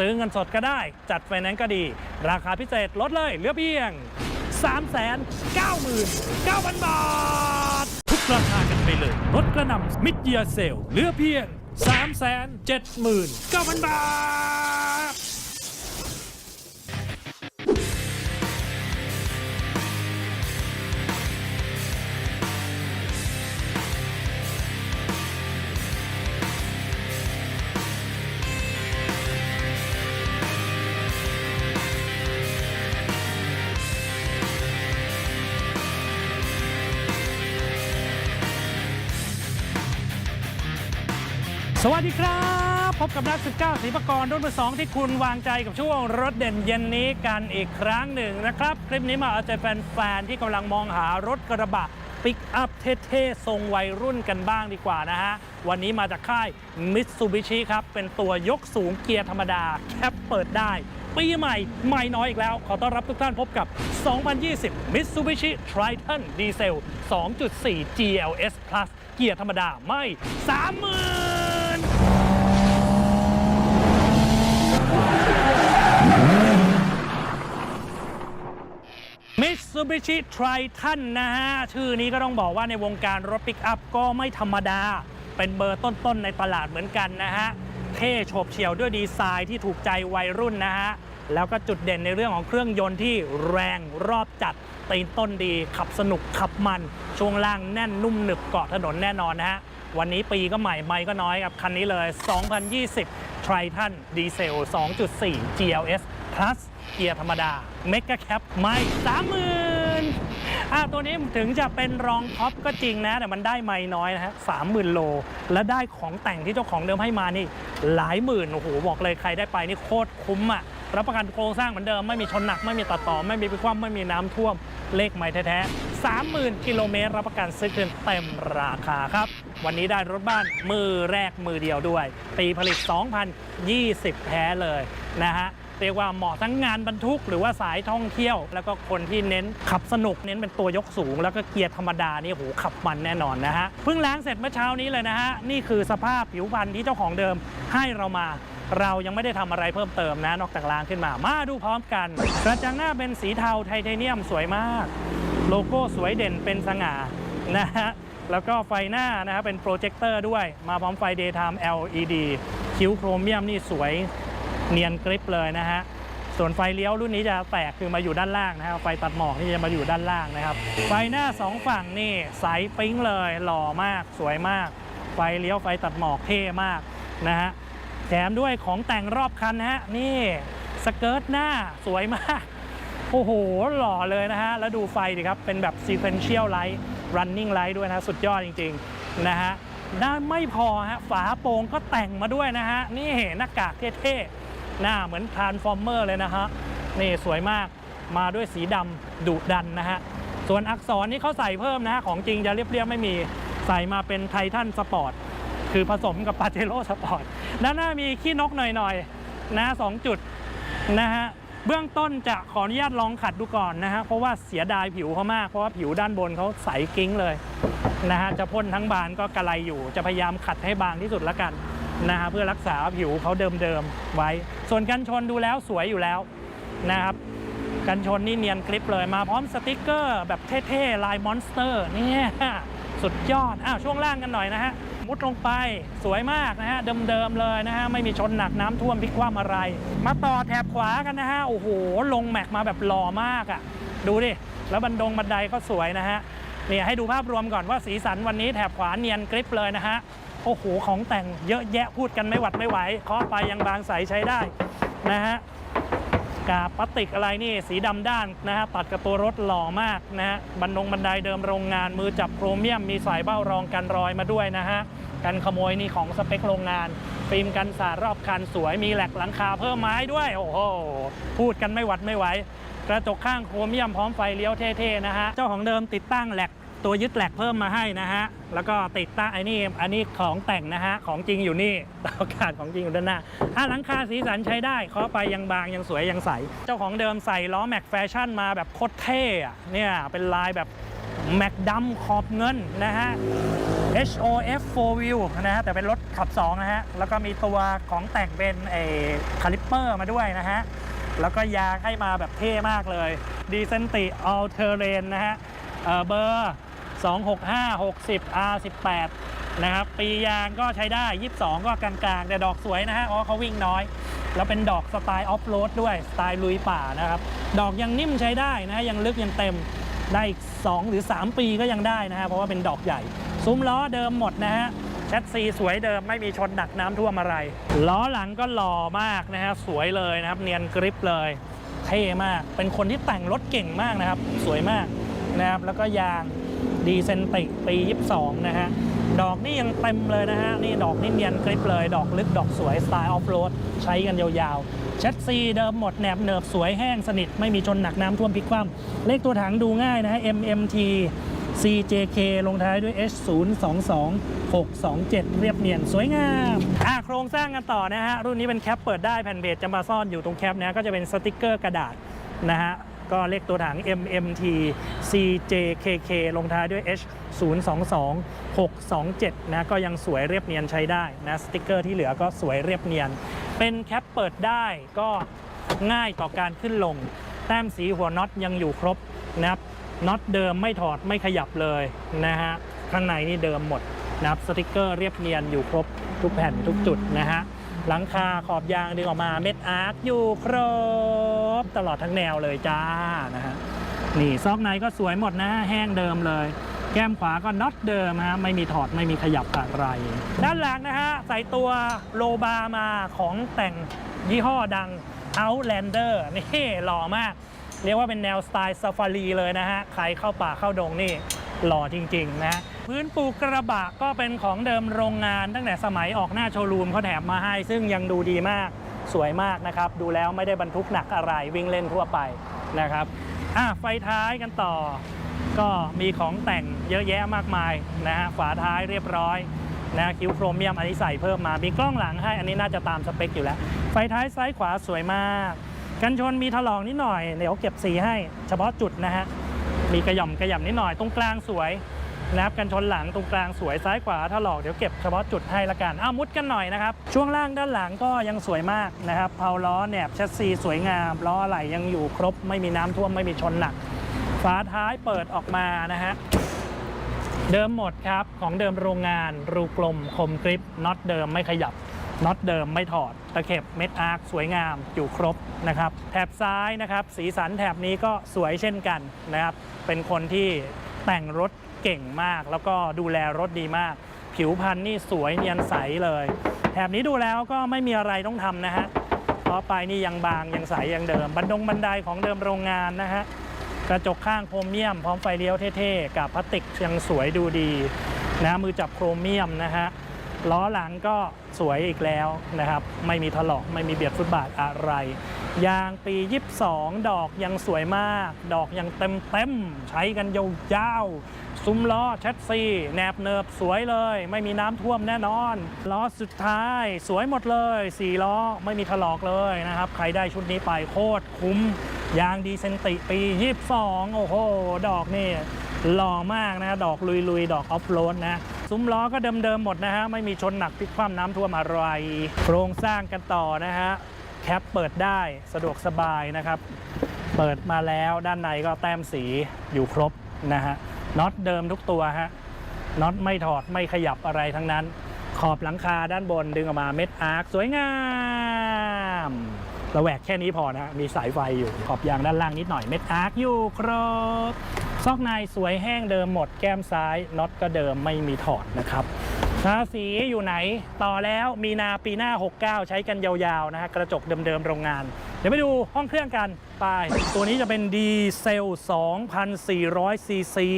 ซื้อเงินสดก็ได้ จัดไฟแนนซ์ก็ดี ราคาพิเศษลดเลยเหลือเพียง 3 9 9 0 0 0 บาท ทุกราคากันไปเลยลดกระหน่ำมิดเยียเซลเหลือเพียง 3 7 9 0 0 0 บาท สวัสดีครับ พบกับนัก19ศรีปกรณ์รุ่นมือสองที่คุณวางใจกับช่วงรถเด่นเย็นนี้กันอีกครั้งหนึ่งนะครับ คลิปนี้มาเอาใจแฟนๆที่กำลังมองหารถกระบะปิกอัพเท่ๆทรงวัยรุ่นกันบ้างดีกว่านะฮะ วันนี้มาจากค่าย Mitsubishi ครับ เป็นตัวยกสูงเกียร์ธรรมดา แคปเปิดได้ ปีใหม่ใหม่น้อยอีกแล้ว ขอต้อนรับทุกท่านพบกับ 2020 Mitsubishi Triton Diesel 2.4 GLS Plus เกียร์ธรรมดาไม่ 30,000 Mitsubishi Triton นะฮะ ชื่อนี้ก็ต้องบอกว่าในวงการรถปิกอัพก็ไม่ธรรมดา เป็นเบอร์ต้นๆในตลาดเหมือนกันนะฮะ เท่โฉบเฉี่ยวด้วยดีไซน์ที่ถูกใจวัยรุ่นนะฮะ แล้วก็จุดเด่นในเรื่องของเครื่องยนต์ที่แรงรอบจัดตีนต้นดี ขับสนุกขับมัน ช่วงล่างแน่นนุ่มหนึบเกาะถนนแน่นอนนะฮะ วันนี้ปีก็ใหม่ไม่ก็น้อยกับคันนี้เลย 2020 Triton Diesel 2.4 GLS Plus เกียร์ธรรมดาเมกะแคปไม่สามหมื่นอะตัวนี้ถึงจะเป็นรองท็อปก็จริงนะ แต่มันได้ไม่น้อยนะฮะสามหมื่นโล และได้ของแต่งที่เจ้าของเดิมให้มานี่หลายหมื่นโอ้โหบอกเลยใครได้ไปนี่โคตรคุ้มอะรับประกันโครงสร้างเหมือนเดิม ไม่มีชนหนักไม่มีตัดต่อ ไม่มีพิความไม่มีน้ำท่วมเลขใหม่แท้ๆ30,000 กิโลเมตร รับประกันซื้อคืนเต็มราคาครับ วันนี้ได้รถบ้านมือแรกมือเดียวด้วย ปีผลิต 2020 แท้เลยนะฮะ เรียกว่าเหมาะทั้งงานบรรทุกหรือว่าสายท่องเที่ยว แล้วก็คนที่เน้นขับสนุกเน้นเป็นตัวยกสูง แล้วก็เกียร์ธรรมดานี่โหขับมันแน่นอนนะฮะเพิ่งล้างเสร็จเมื่อเช้านี้เลยนะฮะนี่คือสภาพผิวพรรณที่เจ้าของเดิมให้เรามาเรายังไม่ได้ทำอะไรเพิ่มเติมนะ นอกจากล้างขึ้นมา มาดูพร้อมกัน กระจังหน้าเป็นสีเทาไทเทเนียมสวยมาก โลโก้สวยเด่นเป็นสง่านะฮะ แล้วก็ไฟหน้านะครับเป็นโปรเจคเตอร์ด้วย มาพร้อมไฟ Daytime LED คิ้วโครเมียมนี่สวย เนียนกริปเลยนะฮะส่วนไฟเลี้ยวรุ่นนี้จะแตกคือมาอยู่ด้านล่างนะครับไฟตัดหมอกนี่จะมาอยู่ด้านล่างนะครับ ไฟหน้าสองฝั่งนี่ใสปิ๊งเลยหล่อมากสวยมาก ไฟเลี้ยวไฟตัดหมอกเท่มากนะฮะแถมด้วยของแต่งรอบคันนะฮะนี่สเกิร์ตหน้าสวยมากโอ้โหหล่อเลยนะฮะแล้วดูไฟดิครับเป็นแบบ sequential light running light ด้วยนะสุดยอดจริงๆนะฮะด้านไม่พอฮะฝาโปร่งก็แต่งมาด้วยนะฮะนี่หน้ากากเท่ๆ หน้าเหมือนทานฟอร์เมอร์เลยนะฮะนี่สวยมากมาด้วยสีดำดุดันนะฮะส่วนอักษรนี่เขาใส่เพิ่มนะฮะของจริงจะเรียบๆไม่มีใส่มาเป็นไททันสปอร์ตคือผสมกับปาเจโร่สปอร์ตด้านหน้ามีขี้นกหน่อยๆนะสองจุดนะฮะเบื้องต้นจะขออนุญาตลองขัดดูก่อนนะฮะเพราะว่าเสียดายผิวเขามากเพราะว่าผิวด้านบนเขาใสกิ้งเลยนะฮะจะพ่นทั้งบานก็กระไรอยู่จะพยายามขัดให้บางที่สุดละกัน นะฮะเพื่อรักษาผิวเขาเดิมๆไว้ ส่วนกันชนดูแล้วสวยอยู่แล้วนะครับกันชนนี่เนียนกริปเลยมาพร้อมสติกเกอร์แบบเท่ๆลายมอนสเตอร์เนี่ยสุดยอดอ้าวช่วงล่างกันหน่อยนะฮะมุดลงไปสวยมากนะฮะเดิมๆเลยนะฮะไม่มีชนหนักน้ำท่วมพลิกคว่ำอะไร มาต่อแถบขวากันนะฮะโอ้โหลงแม็กมาแบบหล่อมากอะ่ะ ดูดิ แล้วบันดงบันไดก็สวยนะฮะเนี่ยให้ดูภาพรวมก่อนว่าสีสันวันนี้แถบขวาเนียนกริปเลยนะฮะ โอ้โห ของแต่งเยอะแยะพูดกันไม่หวัดไม่ไหวเคาะไปยังบางใสใช้ได้นะฮะกาพลาสติกอะไรนี่สีดำด้านนะฮะตัดกับตัวรถหล่อมากนะฮะบันดงบันไดเดิมโรงงานมือจับโครเมียม มีสายเบ้ารองกันรอยมาด้วยนะฮะกันขโมยนี่ของสเปคโรงงาน ฟิล์มกันสาดรอบคันสวยมีแหลกหลังคาเพิ่มไม้ด้วย โอ้โห พูดกันไม่หวัดไม่ไหวกระจกข้างโครเมียมพร้อมไฟเลี้ยวเท่ๆนะฮะเจ้าของเดิมติดตั้งแหลก ตัวยึดแหลกเพิ่มมาให้นะฮะ แล้วก็ติดตั้งไอ้นี่ อันนี้ของแต่งนะฮะ ของจริงอยู่นี่โอกาสของจริงอยู่ด้านหน้าอะหลังคาสีสันใช้ได้เคาะไปยังบางยังสวยยังใส เจ้าของเดิมใส่ล้อแม็กแฟชั่นมาแบบโคตรเท่อะเนี่ย เป็นลายแบบแม็กดัมขอบเงินนะฮะ HOF 4 wheel นะฮะ แต่เป็นรถขับ 2 นะฮะ แล้วก็มีตัวของแต่งเป็นเอคาลิปเปอร์มาด้วยนะฮะ แล้วก็ยางให้มาแบบเท่มากเลย ดีเซนติอ l เทเรนนะฮะเเบอร์ 265 60 R18 นะครับ ปียางก็ใช้ได้ 22 ก็กลางๆ แต่ดอกสวยนะฮะเพราะเขาวิ่งน้อย แล้วเป็นดอกสไตล์ออฟโรดด้วย สไตล์ลุยป่านะครับ ดอกยังนิ่มใช้ได้นะฮะยังลึกยังเต็มได้อีก 2 หรือ 3 ปีก็ยังได้นะฮะเพราะว่าเป็นดอกใหญ่ ซุ้มล้อเดิมหมดนะฮะแชสซีสวยเดิมไม่มีชนหนักน้ำท่วมอะไร ล้อหลังก็หล่อมากนะฮะสวยเลยนะครับ เนียนกริปเลยเท่มาก เป็นคนที่แต่งรถเก่งมากนะครับ สวยมากนะครับแล้วก็ยาง ดีเซนติกปี 22 นะฮะ ดอกนี่ยังเต็มเลยนะฮะ นี่ดอกนี่เนียนกริปเลย ดอกลึกดอกสวยสไตล์ออฟโรดใช้กันยาวๆแชสซีเดิมหมดแหนบเนิบสวยแห้งสนิท ไม่มีชนหนักน้ำท่วมพลิกคว่ำเลขตัวถังดูง่ายนะฮะ MMT CJK ลงท้ายด้วย H 0 2 2 6 2 7 เรียบเนียน สวยงามอะโครงสร้างกันต่อนะฮะ รุ่นนี้เป็นแคปเปิดได้แผ่นเบสจะมาซ่อนอยู่ตรงแคปนะก็จะเป็นสติกเกอร์กระดาษนะฮะ ก็เลขตัวถัง MMT CJKK ลงท้ายด้วย H 0 2 2 6 2 7 นะ ก็ยังสวยเรียบเนียนใช้ได้นะสติกเกอร์ที่เหลือก็สวยเรียบเนียน เป็นแคปเปิดได้ก็ง่ายต่อการขึ้นลง แต้มสีหัวน็อตยังอยู่ครบนะครับน็อตเดิมไม่ถอดไม่ขยับเลยนะฮะข้างในนี่เดิมหมดนะครับสติกเกอร์เรียบเนียนอยู่ครบทุกแผ่นทุกจุดนะฮะหลังคาขอบยางดึงออกมาเม็ดอาร์คอยู่ครบ บตลอดทั้งแนวเลยจ้านะฮะนี่ซอกในก็สวยหมดนะแห้งเดิมเลย แก้มขวาก็น็อตเดิมฮะไม่มีถอดไม่มีขยับอะไร ด้านหลังนะฮะใส่ตัวโลบามาของแต่งยี่ห้อดัง Outlander นี่หล่อมาก เรียกว่าเป็นแนวสไตล์ซาฟารีเลยนะฮะ ใครเข้าป่าเข้าดงนี่หล่อจริง ๆ นะ พื้นปูกระบะก็เป็นของเดิมโรงงานตั้งแต่สมัยออกหน้าโชว์รูมเขาแถมมาให้ ซึ่งยังดูดีมาก สวยมากนะครับ ดูแล้วไม่ได้บรรทุกหนักอะไรวิ่งเล่นทั่วไปนะครับอะไฟท้ายกันต่อ ก็มีของแต่งเยอะแยะมากมายนะฮะฝาท้ายเรียบร้อยนะคิ้วโครเมียมอันนี้ใส่เพิ่มมามีกล้องหลังให้อันนี้น่าจะตามสเปคอยู่แล้ว ไฟท้ายซ้ายขวาสวยมาก กันชนมีถลอกนิดหน่อยเดี๋ยวเก็บสีให้ เฉพาะจุดนะฮะมีกระหย่อมกระหย่ำนิดหน่อยตรงกลางสวย นะครับกันชนหลังตรงกลางสวยซ้ายขวาถลอกเดี๋ยวเก็บเฉพาะจุดให้ละกันเอามุดกันหน่อยนะครับ ช่วงล่างด้านหลังก็ยังสวยมากนะครับเพาล้อแหนบแชสซีสวยงามล้ออะไหล่ยังอยู่ครบไม่มีน้ำท่วมไม่มีชนหนักฝาท้ายเปิดออกมานะฮะเดิมหมดครับของเดิมโรงงาน รูกลมคมกริปน็อตเดิมไม่ขยับน็อตเดิมไม่ถอด ตะเข็บเม็ดอาร์คสวยงามอยู่ครบนะครับ แถบซ้ายนะครับ สีสันแถบนี้ก็สวยเช่นกันนะครับ เป็นคนที่แต่งรถ เก่งมาก แล้วก็ดูแลรถดีมาก ผิวพรรณนี่สวยเนียนใสเลยแถบนี้ดูแล้วก็ไม่มีอะไรต้องทำนะฮะเพราะไปนี่ยังบางยังใสยังเดิม บันดงบันไดของเดิมโรงงานนะฮะกระจกข้างโครเมียม พร้อมไฟเลี้ยวเท่ๆ กับพลาสติกยังสวยดูดีนะมือจับโครเมียมนะฮะล้อหลังก็สวยอีกแล้วนะครับ ไม่มีถลอกไม่มีเบียดฟุตบาทอะไร ยางปี 22 ดอกยังสวยมาก ดอกยังเต็มเต็มใช้กันยาวๆซุ้มล้อแชสซีแนบเนิบสวยเลย ไม่มีน้ำท่วมแน่นอน ล้อสุดท้ายสวยหมดเลย4ล้อไม่มีถลอกเลยนะครับ ใครได้ชุดนี้ไปโคตรคุ้ม ยางดีเซนติปี 22 โอ้โห ดอกนี่หล่อมากนะ ดอกลุยๆ ดอกออฟโรดนะซุ้มล้อก็เดิมๆหมดนะฮะไม่มีชนหนักพลิกคว่ำน้ำท่วมอะไร โครงสร้างกันต่อนะฮะ แคปเปิดได้สะดวกสบายนะครับ เปิดมาแล้วด้านในก็แต้มสีอยู่ครบนะฮะน็อตเดิมทุกตัวฮะน็อตไม่ถอดไม่ขยับอะไรทั้งนั้น ขอบหลังคาด้านบนดึงออกมาเม็ดอาร์คสวยงามระแวกแค่นี้พอนะมีสายไฟอยู่ขอบยางด้านล่างนิดหน่อยเม็ดอาร์คอยู่ครบซอกในสวยแห้งเดิมหมดแก้มซ้ายน็อตก็เดิมไม่มีถอดนะครับ ภาษีอยู่ไหนต่อแล้วมีนาปีหน้า 69 ใช้กันยาวๆนะฮะกระจกเดิมๆโรงงาน เดี๋ยวไปดูห้องเครื่องกันไป ตัวนี้จะเป็นดีเซล 2,400 ซีซี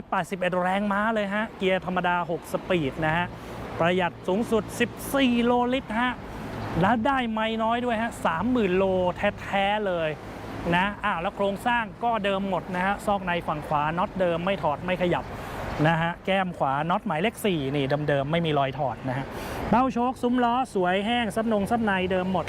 181 แรงม้าเลยฮะ เกียร์ธรรมดา 6 สปีดนะฮะ ประหยัดสูงสุด 14 โลลิตรฮะ แล้วได้ไม่น้อยด้วยฮะ 30,000 โลแท้ๆเลยนะอ่าแล้วโครงสร้างก็เดิมหมดนะฮะ ซอกในฝั่งขวาน็อตเดิมไม่ถอดไม่ขยับ นะฮะแก้มขวาน็อตหมายเลข4นี่เดิมๆไม่มีรอยถอดนะฮะเบ้าโชคซุ้มล้อสวยแห้งซับนงซับในเดิมหมด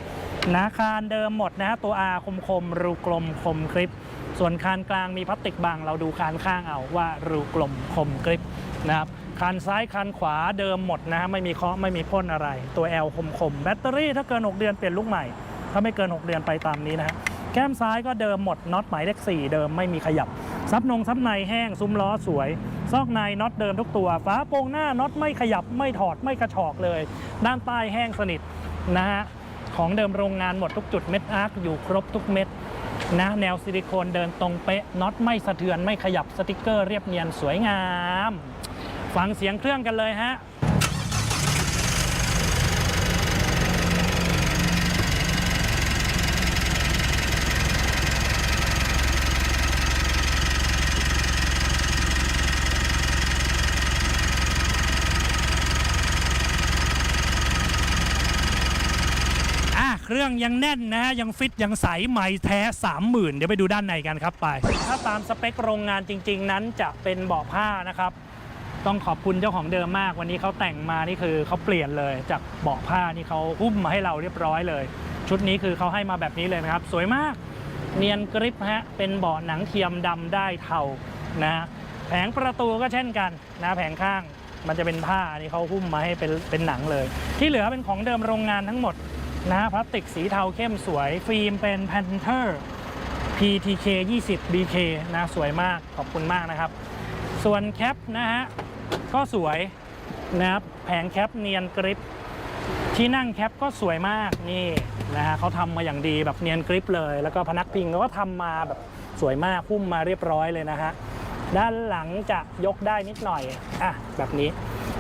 นะคานเดิมหมดนะฮะตัว R คมคมรูกลมคมคลิป ส่วนคานกลางมีพลาสติกบางเราดูคานข้างเอาว่ารูกลมคมกริบนะครับคานซ้ายคานขวาเดิมหมดนะฮะไม่มีเคาะไม่มีพ่นอะไร ตัว L คมคมแบตเตอรี่ถ้าเกิน 6 เดือนเปลี่ยนลูกใหม่ ถ้าไม่เกิน 6 เดือนไปตามนี้นะฮะ แก้มซ้ายก็เดิมหมดน็อตหมายเลข4 เดิมไม่มีขยับ ซับนงซับในแห้งซุ้มล้อสวย ซอกในน็อตเดิมทุกตัวฝาโปร่งหน้าน็อตไม่ขยับไม่ถอดไม่กระชอกเลย ด้านใต้แห้งสนิทนะฮะของเดิมโรงงานหมดทุกจุดเม็ดอาร์คอยู่ครบทุกเม็ดนะแนวซิลิโคนเดินตรงเป๊ะน็อตไม่สะเทือนไม่ขยับสติกเกอร์เรียบเนียนสวยงาม ฟังเสียงเครื่องกันเลยฮะ รื่องยังแน่นนะฮะยังฟิตยังใสใหม่แท้ 30,000 เดี๋ยวไปดูด้านในกันครับไป ถ้าตามสเปคโรงงานจริง ๆ นั้นจะเป็นเบาะผ้านะครับ ต้องขอบคุณเจ้าของเดิมมาก วันนี้เขาแต่งมานี่คือเขาเปลี่ยนเลยจากเบาะผ้านี่เขาหุ้มมาให้เราเรียบร้อยเลย ชุดนี้คือเขาให้มาแบบนี้เลยนะครับ สวยมากเนียนกริปฮะเป็นเบาะหนังเทียมดำได้เทานะแผงประตูก็เช่นกันนะแผงข้างมันจะเป็นผ้าอันนี่เขาหุ้มมาให้เป็นเป็นหนังเลย ที่เหลือเป็นของเดิมโรงงานทั้งหมด นะพลาสติกสีเทาเข้มสวย ฟิล์มเป็น Panther PTK 20 BK นะสวยมากขอบคุณมากนะครับ ส่วนแคปนะฮะก็สวยนะครับแผงแคปเนียนกริปที่นั่งแคปก็สวยมากนี่นะฮะเขาทำมาอย่างดีแบบเนียนกริปเลย แล้วก็พนักพิงก็ทำมาแบบสวยมากพุ่มมาเรียบร้อยเลยนะฮะด้านหลังจะยกได้นิดหน่อยอะแบบนี้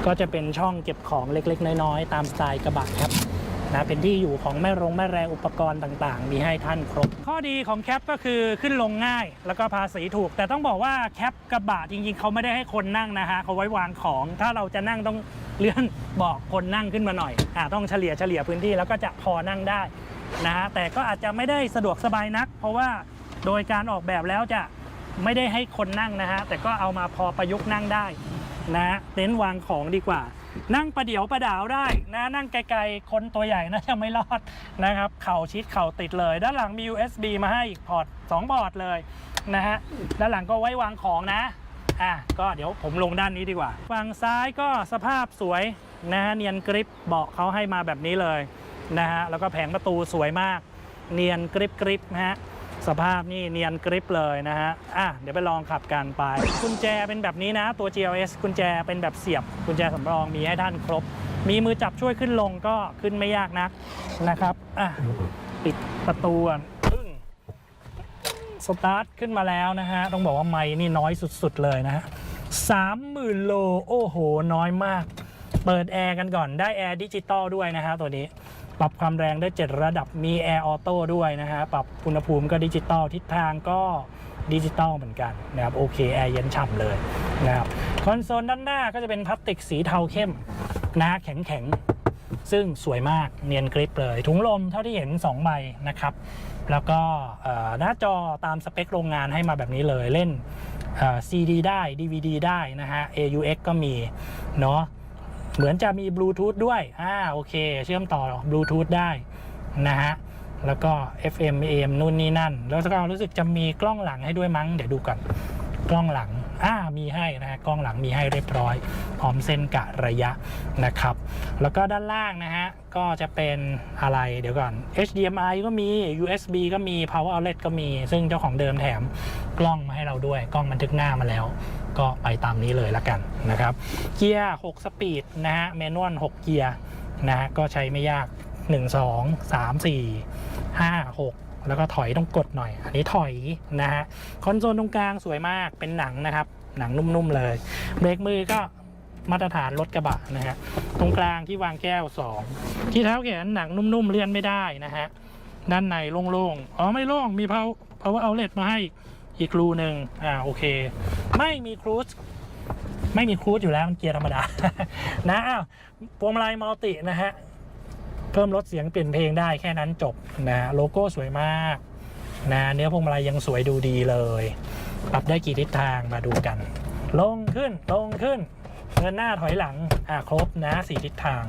ก็จะเป็นช่องเก็บของเล็กๆ น้อยๆ ตามสไตล์กระบะครับ นะเป็นที่อยู่ของแม่รงแม่แรงอุปกรณ์ต่างๆ มีให้ท่านครบ ข้อดีของแคปก็คือขึ้นลงง่าย แล้วก็ภาษีถูก แต่ต้องบอกว่าแคปกระบะจริงๆ เขาไม่ได้ให้คนนั่งนะฮะเขาไว้วางของ ถ้าเราจะนั่งต้องเลื่อนเบอกคนนั่งขึ้นมาหน่อยอ่าต้องเฉลี่ยเฉลี่ยพื้นที่แล้วก็จะพอนั่งได้นะฮะแต่ก็อาจจะไม่ได้สะดวกสบายนัก เพราะว่าโดยการออกแบบแล้วจะไม่ได้ให้คนนั่งนะฮะแต่ก็เอามาพอประยุกต์นั่งได้นะฮะเต็นท์วางของดีกว่า นั่งประเดี๋ยวประดาวได้นะนั่งไกลๆ คนตัวใหญ่น่าจะไม่รอดนะครับ เข่าชิดเข่าติดเลย ด้านหลังมี USB มาให้อีกพอร์ต2พอร์ตเลยนะฮะด้านหลังก็ไว้วางของนะอะก็เดี๋ยวผมลงด้านนี้ดีกว่า ฝั่งซ้ายก็สภาพสวยนะฮะเนียนกริปเบาะเขาให้มาแบบนี้เลยนะฮะแล้วก็แผงประตูสวยมาก เนียนกริปกริปนะฮะ สภาพนี่เนียนกริปเลยนะฮะ อะ เดี๋ยวไปลองขับกันไป กุญแจเป็นแบบนี้นะ ตัว GLS กุญแจเป็นแบบเสียบ กุญแจสำรองมีให้ท่านครบ มีมือจับช่วยขึ้นลงก็ขึ้นไม่ยากนักนะครับ อะ ปิดประตูก่อนอึ้งสตาร์ทขึ้นมาแล้วนะฮะ ต้องบอกว่าไม่นี่น้อยสุดๆเลยนะฮะสามหมื่นโล โอ้โห น้อยมาก เปิดแอร์กันก่อน ได้แอร์ดิจิตอลด้วยนะฮะตัวนี้ ปรับความแรงได้ 7 ระดับมีแอร์ออโต้ด้วยนะฮะ ปรับอุณหภูมิก็ดิจิตอลทิศทางก็ดิจิตอลเหมือนกันนะครับโอเคแอร์เย็นฉ่ำเลยนะครับคอนโซลด้านหน้าก็จะเป็นพลาสติกสีเทาเข้มนะแข็งแข็งๆ ซึ่งสวยมากเนียนกริปเลย ถุงลมเท่าที่เห็น 2 ใบนะครับ แล้วก็หน้าจอตามสเปคโรงงานให้มาแบบนี้เลยเล่นเอ่อ CD ได้ DVD ได้นะฮะ AUX ก็มีเนาะ เหมือนจะมีบลูทูธด้วยอ่าโอเค เชื่อมต่อบลูทูธได้นะฮะแล้วก็ FM AM นู่นนี่นั่น แล้วก็รู้สึกจะมีกล้องหลังให้ด้วยมั้ง เดี๋ยวดูก่อน กล้องหลัง อ่ามีให้นะฮะกล้องหลังมีให้เรียบร้อย พร้อมเส้นกะระยะนะครับ แล้วก็ด้านล่างนะฮะก็จะเป็นอะไรเดี๋ยวก่อน HDMI ก็มี USB ก็มี Power Outlet ก็มี ซึ่งเจ้าของเดิมแถมกล้องมาให้เราด้วย กล้องบันทึกหน้ามาแล้ว ก็ไปตามนี้เลยละกันนะครับ เกียร์ 6 สปีดนะฮะแมนนวล6 เกียร์นะฮะก็ใช้ไม่ยาก 1 2 3 4 5 6 แล้วก็ถอยต้องกดหน่อย อันนี้ถอยนะฮะคอนโซลตรงกลางสวยมากเป็นหนังนะครับ หนังนุ่มๆเลยเบรกมือก็มาตรฐานรถกระบะนะฮะตรงกลางที่วางแก้ว 2 ที่เท้าแขนหนังนุ่มๆเลื่อนไม่ได้นะฮะด้านในโล่งๆอ๋อไม่โล่งมี power power outlet มาให้อีกรูหนึ่งอ่าโอเค ไม่มีครูซไม่มีครูซอยู่แล้วมันเกียร์ธรรมดานะอ้าวพวงมาลัยมัลตินะฮะ เพิ่มลดเสียงเปลี่ยนเพลงได้แค่นั้นจบนะโลโก้สวยมากนะเนื้อพวงมาลัยยังสวยดูดีเลย ปรับได้กี่ทิศทางมาดูกัน ลงขึ้นลงขึ้นเดินหน้าถอยหลังอ่าครบนะสี่ทิศทาง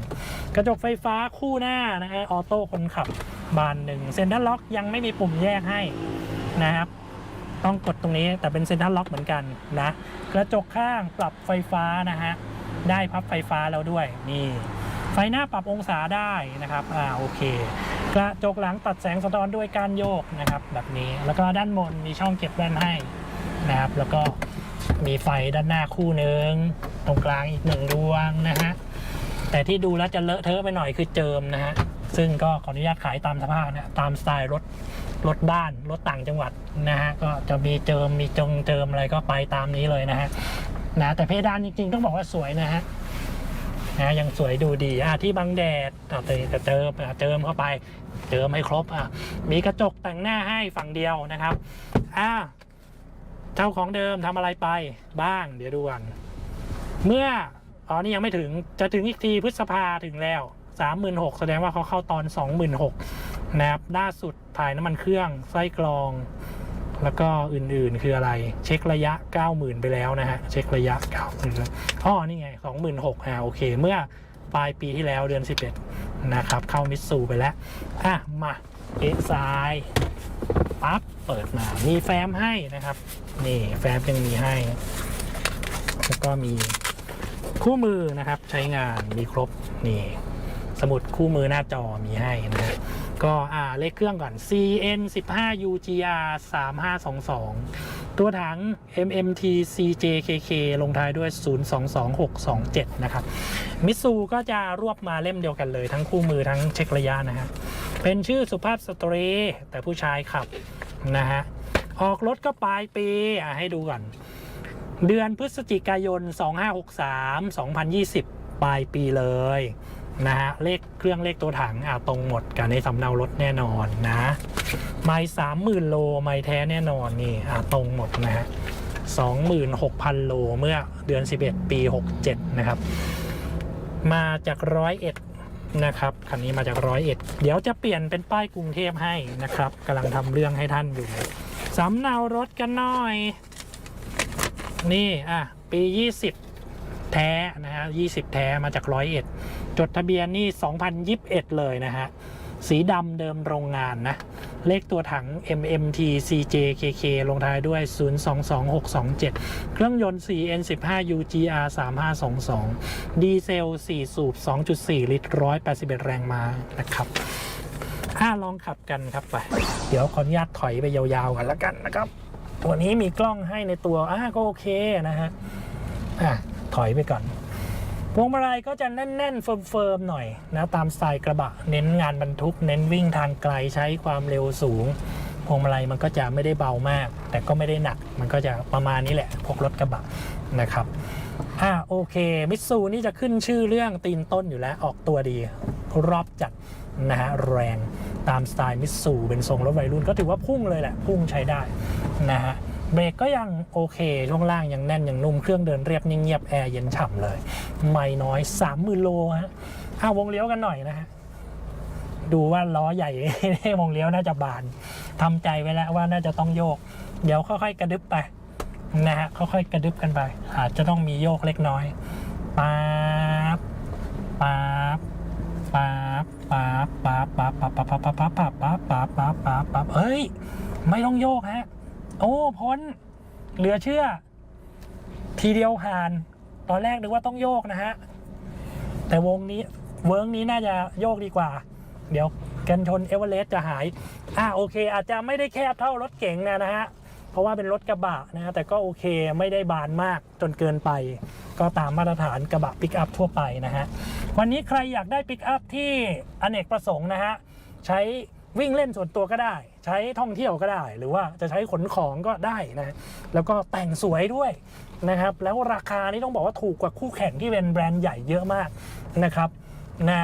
กระจกไฟฟ้าคู่หน้านะฮะออโต้คนขับบานหนึ่งเซ็นทรัลล็อกยังไม่มีปุ่มแยกให้นะครับต้องกดตรงนี้แต่เป็นเซ็นทรัลล็อกเหมือนกันนะ กระจกข้างปรับไฟฟ้านะฮะได้พับไฟฟ้าแล้วด้วยนี่ ฟหน้าปรับองศาได้นะครับอ่าโอเค กระจกหลังตัดแสงสะท้อนด้วยการโยกนะครับ แบบนี้แล้วก็ด้านบนมีช่องเก็บแว่นให้นะครับ แล้วก็มีไฟด้านหน้าคู่หนึ่งตรงกลางอีกหนึ่งดวงนะฮะแต่ที่ดูแล้วจะเลอะเทอะไปหน่อยคือเจิมนะฮะซึ่งก็ขออนุญาตขายตามสภาพนะตามสไตล์รถรถบ้านรถต่างจังหวัดนะฮะก็จะมีเจิมมีจงเจิมอะไรก็ไปตามนี้เลยนะฮะนะแต่เพดานจริงๆต้องบอกว่าสวยนะฮะ นะยังสวยดูดีอะที่บังแดดอ่เติมเติมอ่เติมเข้าไป เติมให้ครบอะมีกระจกแต่งหน้าให้ฝั่งเดียวนะครับอะเจ้าของเดิมทำอะไรไปบ้าง เดี๋ยวดูกันเมื่ออ๋อนี่ยังไม่ถึงจะถึงอีกทีพฤษภาถึงแล้วสามหมื่นหกแสดงว่าเขาเข้าตอนสองหมื่นหกนะครับล่าสุดถ่ายน้ำมันเครื่องไส้กรอง แล้วก็อื่นๆคืออะไร เช็คระยะ 90,000 ไปแล้วนะฮะ เช็คระยะ 90,000แล้วอ๋อนี่ไง 26,000อ่าโอเค เมื่อปลายปีที่แล้วเดือน 11 นะครับ เข้ามิตซูไปแล้ว อะ มาเอซายปั๊บ เปิดมา มีแฟ้มให้นะครับ นี่แฟ้มยังมีให้ แล้วก็มีคู่มือนะครับ ใช้งานมีครบ นี่ สมุดคู่มือหน้าจอมีให้นะฮะ ก็อ่าเลขเครื่องก่อน CN 15 UGR 3522 ตัวถัง MMT CJKK ลงท้ายด้วย 022627 นะครับ มิซูก็จะรวบมาเล่มเดียวกันเลย ทั้งคู่มือทั้งเช็คระยะนะฮะ เป็นชื่อสุภาพสตรี แต่ผู้ชายขับนะฮะ ออกรถก็ปลายปีอะให้ดูก่อน เดือนพฤศจิกายน 2563 2020 ปลายปีเลย นะฮะเลขเครื่องเลขตัวถังอะตรงหมดกับในสำเนารถแน่นอนนะไม่สามหมื่นโลไม่แท้แน่นอนนี่อะตรงหมดนะฮะสองหมื่นหกพันโลเมื่อเดือน 11 ปี 67 นะครับ มาจากร้อยเอ็ดนะครับคันนี้มาจากร้อยเอ็ดเดี๋ยวจะเปลี่ยนเป็นป้ายกรุงเทพให้นะครับกำลังทำเรื่องให้ท่านอยู่สำเนารถกันหน่อย นี่อะปี 20 แท้นะฮะ20 แท้มาจากร้อยเอ็ด จดทะเบียนนี่ 2021 เลยนะฮะ สีดำเดิมโรงงานนะ เลขตัวถัง MMT CJKK ลงท้ายด้วย 022627 เครื่องยนต์ 4N15 UGR 3522 ดีเซล 4 สูบ 2.4 ลิตร 181 แรงม้านะครับอ่าลองขับกันครับไป เดี๋ยวขออนุญาตถอยไปยาวๆกันแล้วกันนะครับ ตัวนี้มีกล้องให้ในตัวอ่าก็โอเคนะฮะอะถอยไปก่อน วงมาลัยก็จะแน่นๆ เฟิร์มๆ หน่อยนะตามสไตล์กระบะ เน้นงานบรรทุก เน้นวิ่งทางไกลใช้ความเร็วสูง พวงมาลัยมันก็จะไม่ได้เบามาก แต่ก็ไม่ได้หนักมันก็จะประมาณนี้แหละพวกรถกระบะนะครับอ่าโอเคมิตซูนี่จะขึ้นชื่อเรื่องตีนต้นอยู่แล้วออกตัวดี รอบจัดนะฮะแรงตามสไตล์มิตซูเป็นทรงรถวัยรุ่นก็ถือว่าพุ่งเลยแหละ พุ่งใช้ได้นะฮะ เบรกก็ยังโอเคช่วงล่างยังแน่นยังนุ่มเครื่องเดินเรียบเงียบแอร์เย็นฉ่ำเลย ไม่น้อย 3 0,000 โลฮะอ้าวงเลี้ยวกันหน่อยนะฮะดูว่าล้อใหญ่วงเลี้ยวน่าจะบานทำใจไว้แล้วว่าน่าจะต้องโยก เดี๋ยวค่อยๆกระดึบไปนะฮะค่อยๆกระดึบกันไป อาจจะต้องมีโยกเล็กน้อยป๊บป๊บป๊าบป๊าบป๊าบป๊าบป๊าบป๊าบป๊าบป๊าบป๊าบป๊าบป๊าบป๊าบป๊าบป๊าบเฮ้ย ไม่ต้องโยกฮะ โอ้พ้น เหลือเชื่อ ทีเดียวผ่าน ตอนแรกนึกว่าต้องโยกนะฮะ แต่วงนี้เวิร์กนี้น่าจะโยกดีกว่า เดี๋ยวกันชนเอเวอเรสต์จะหาย อ่าโอเค อาจจะไม่ได้แคบเท่ารถเก๋งนะนะฮะ เพราะว่าเป็นรถกระบะนะฮะแต่ก็โอเคไม่ได้บานมากจนเกินไป ก็ตามมาตรฐานกระบะปิกอัพทั่วไปนะฮะ วันนี้ใครอยากได้ปิกอัพที่อเนกประสงค์นะฮะ ใช้วิ่งเล่นส่วนตัวก็ได้ ใช้ท่องเที่ยวก็ได้ หรือว่าจะใช้ขนของก็ได้นะแล้วก็แต่งสวยด้วยนะครับ แล้วราคานี่ต้องบอกว่าถูกกว่าคู่แข่งที่เป็นแบรนด์ใหญ่เยอะมากนะครับน่า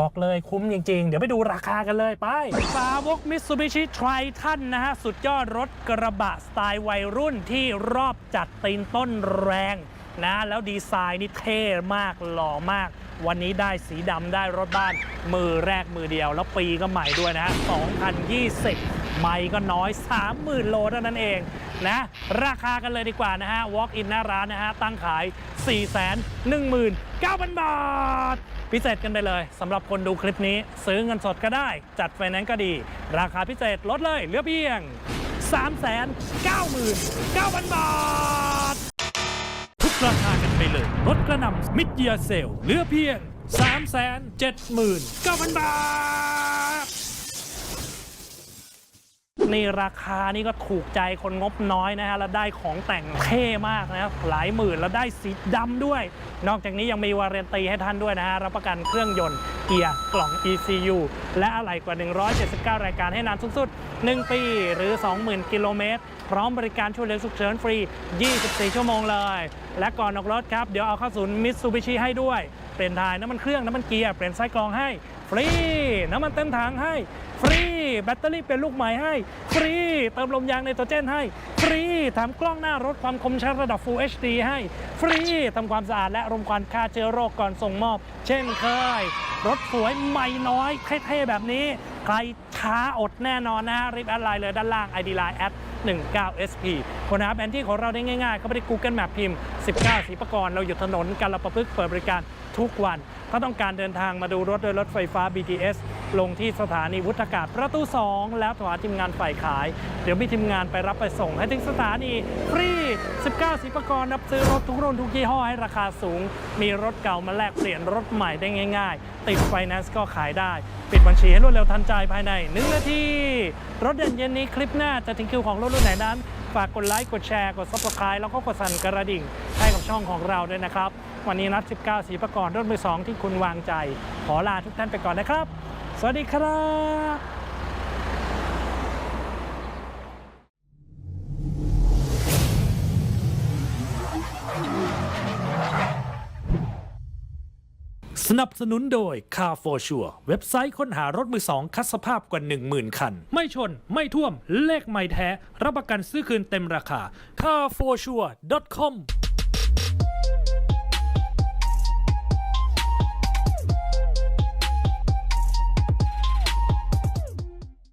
บอกเลยคุ้มจริง ๆ เดี๋ยวไปดูราคากันเลยไปสาวกมิ t ซูบิชิไทรทันนะฮะ สุดยอดรถกระบะสไตล์วัยรุ่นที่รอบจัดตีนต้นแรง นะ แล้วดีไซน์นี่เท่มากหล่อมาก วันนี้ได้สีดำได้รถบ้าน มือแรกมือเดียว แล้วปีก็ใหม่ด้วยนะฮะ2020ใหม่ก็น้อย 30,000 โลเท่านั้นเองนะ ราคากันเลยดีกว่านะฮะ walk in หน้าร้านนะฮะ ตั้งขาย 419,000 บาท พิเศษกันไปเลยสำหรับคนดูคลิปนี้ ซื้อเงินสดก็ได้ จัดไฟแนนซ์ก็ดี ราคาพิเศษลดเลยเหลือเพียง 399,000 บาททุก ราคากันไปเลยลดกระหน่ำมิดเยียเซลเหลือเพียง 379,000 บาท นี่ราคานี่ก็ถูกใจคนงบน้อยนะฮะ แล้วได้ของแต่งเท่มากนะครับหลายหมื่นแล้วได้สีดำด้วย นอกจากนี้ยังมีวาเรนตีให้ท่านด้วยนะฮะ รับประกันเครื่องยนต์เกียร์กล่อง ECU และอะไหล่กว่า 179 รายการให้นานสูงสุด 1 ปีหรือ 20,000 กิโลเมตร พร้อมบริการช่วยเหลือฉุกเฉินฟรี 24 ชั่วโมงเลย และก่อนออกรถครับ เดี๋ยวเอาเข้าศูนย์มิตซูบิชิให้ด้วย เปลี่ยนถ่ายน้ำมันเครื่องน้ำมันเกียร์ เปลี่ยนไส้กรองให้ ฟรี น้ำมันเต็มถังให้ ฟรี แบตเตอรี่เป็นลูกใหม่ให้ ฟรี เติมลมยางในตัวเจนให้ ฟรีแถมกล้องหน้ารถความคมชัดระดับ Full HD ให้ ฟรีทำความสะอาดและรมควันฆ่าเชื้อโรคก่อนส่งมอบ เช่นเคย รถสวยใหม่น้อยเท่ๆแบบนี้ ใครช้าอดแน่นอนนะฮะรีบแอดไลน์เลยด้านล่าง ID Line แอด 19SP คนหาแผนที่ของเราได้ง่ายๆ เข้าไปที่ Google Map พิมพ์ 19สีประกรณ์เราอยู่ถนนกาลประพฤกษ์เปิดบริการทุกวัน ถ้าต้องการเดินทางมาดูรถโดยรถไฟฟ้า BTS ลงที่สถานีวุฒากาศประตู 2 แล้วโทรหาทีมงานฝ่ายขาย เดี๋ยวมีทีมงานไปรับไปส่งให้ถึงสถานีฟรี 19สีประกรณ์รับซื้อรถทุกรุ่นทุกยี่ห้อให้ราคาสูง มีรถเก่ามาแลกเปลี่ยนรถใหม่ได้ง่าย ๆ ติดไฟแนนซ์ก็ขายได้ ปิดบัญชีให้รวดเร็วทันใจภายใน 1 นาที รถเด่นเย็นนี้คลิปหน้าจะถึงคิวของรถรุ่นไหนนั้น ฝากกดไลค์กดแชร์กด subscribe แล้วก็กดสั่นกระดิ่งให้กับช่องของเราด้วยนะครับ วันนี้นัด 19สีประกอบรถมือ2ที่คุณวางใจ ขอลาทุกท่านไปก่อนนะครับ สวัสดีครับสนับสนุนโดย Car for Sure เว็บไซต์ค้นหารถมือสองคัดสภาพกว่า 10,000 คัน ไม่ชน ไม่ท่วม เลขไม่แท้ รับประกันซื้อคืนเต็มราคา carforsure.com